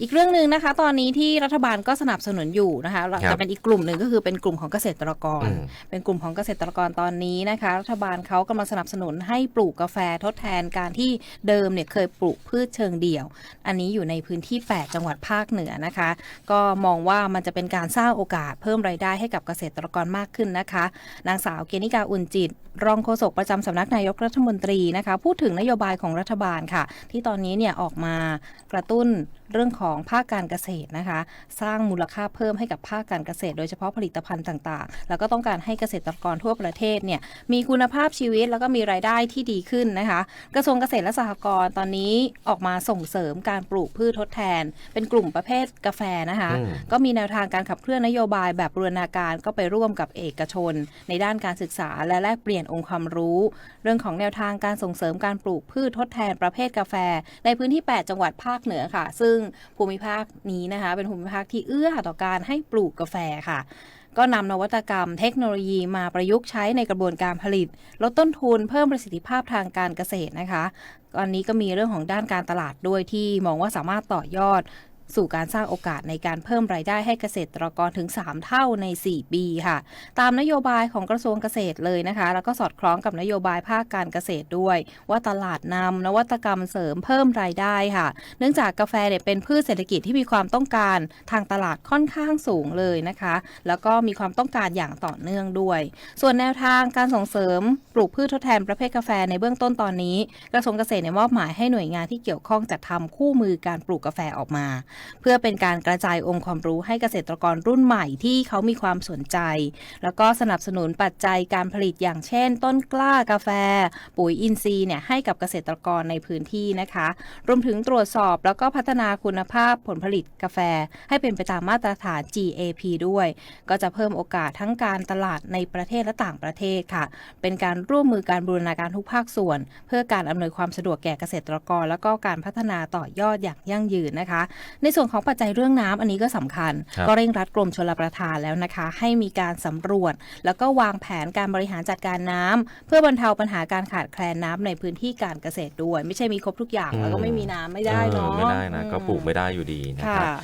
อีกเรื่องหนึ่งนะคะ ตอนนี้ที่รัฐบาลก็สนับสนุนอยู่นะคะครับแต่เป็นอีกกลุ่มหนึ่งก็คือเป็นกลุ่มของเกษตรกรอืมเป็นกลุ่มของเกษตรกรตอนนี้นะคะ รัฐบาลเขากำลังสนับสนุนให้ปลูกกาแฟทดแทนการที่เดิมเนี่ยเคยปลูกพืชเชิงเดี่ยว อันนี้อยู่ในพื้นที่ 8 จังหวัดภาคเหนือนะคะ ก็มองว่ามันจะเป็นการสร้างโอกาสเพิ่มรายได้ให้กับเกษตรกรมากขึ้นนะคะ นางสาวเกณิกาอุ่นจิต รองโฆษกประจำสำนักนายกรัฐมนตรีนะคะ พูดถึงนโยบายของรัฐบาลค่ะ ที่ตอนนี้เนี่ยออกมากระตุ้นเรื่องของภาคการเกษตรนะคะ สร้างมูลค่าเพิ่มให้กับภาคการเกษตร โดยเฉพาะผลิตภัณฑ์ต่างๆ แล้วก็ต้องการให้เกษตรกรทั่วประเทศเนี่ยมีคุณภาพชีวิตแล้วก็มีรายได้ที่ดีขึ้นนะคะ กระทรวงเกษตรและสหกรณ์ตอนนี้ออกมาส่งเสริมการปลูกพืชทดแทน เป็นกลุ่มประเภทกาแฟนะคะอืมก็มีแนวทางการขับเคลื่อนนโยบายแบบบูรณาการก็ไปร่วมกับเอกชน ในด้านการศึกษาและแลกเปลี่ยนองค์ความรู้ เรื่องของแนวทางการส่งเสริมการปลูกพืชทดแทนประเภทกาแฟ ในพื้นที่ 8 จังหวัดภาคเหนือค่ะ ซึ่งภูมิภาคนี้นะคะ เป็นภูมิภาคที่เอื้อต่อการให้ปลูกกาแฟค่ะ ก็นำนวัตกรรมเทคโนโลยีมาประยุกต์ใช้ในกระบวนการผลิต ลดต้นทุนเพิ่มประสิทธิภาพทางการเกษตรนะคะตอนนี้ก็มีเรื่องของด้านการตลาดด้วยที่มองว่าสามารถต่อยอด สู่การสร้างโอกาสในการเพิ่มรายได้ให้เกษตรกรถึง 3 เท่าใน 4 ปีค่ะ ตามนโยบายของกระทรวงเกษตรเลยนะคะ แล้วก็สอดคล้องกับนโยบายภาคการเกษตรด้วย ว่าตลาดนำนวัตกรรมเสริมเพิ่มรายได้ค่ะ เนื่องจากกาแฟเนี่ยเป็นพืชเศรษฐกิจที่มีความต้องการทางตลาดค่อนข้างสูงเลยนะคะ แล้วก็มีความต้องการอย่างต่อเนื่องด้วย ส่วนแนวทางการส่งเสริมปลูกพืชทดแทนประเภทกาแฟในเบื้องต้นตอนนี้ กระทรวงเกษตรเนี่ยมอบหมายให้หน่วยงานที่เกี่ยวข้องจัดทำคู่มือการปลูกกาแฟออกมาเพื่อเป็นการกระจายองค์ความรู้ให้เกษตรกรรุ่นใหม่ที่เขามีความสนใจ แล้วก็สนับสนุนปัจจัยการผลิตอย่างเช่น ต้นกล้ากาแฟ ปุ๋ยอินทรีย์เนี่ยให้กับเกษตรกรในพื้นที่นะคะ รวมถึงตรวจสอบแล้วก็พัฒนาคุณภาพผลผลิตกาแฟ ให้เป็นไปตามมาตรฐาน GAP ด้วย ก็จะเพิ่มโอกาสทั้งการตลาดในประเทศและต่างประเทศค่ะ เป็นการร่วมมือการบูรณาการทุกภาคส่วน เพื่อการอำนวยความสะดวกแก่เกษตรกร แล้วก็การพัฒนาต่อยอดอย่างยั่งยืนนะคะในส่วนของปัจจัยเรื่องน้ำอันนี้ก็สำคัญครับก็เร่งรัดกรมชลประทานแล้วนะคะ ให้มีการสำรวจ แล้วก็วางแผนการบริหารจัดการน้ำเพื่อบรรเทาปัญหาการขาดแคลนน้ำในพื้นที่การเกษตรด้วย ไม่ใช่มีครบทุกอย่างแล้วก็ไม่มีน้ำไม่ได้เนาะออไม่ได้นะอืมก็ปลูกไม่ได้อยู่ดีนะครับค่ะ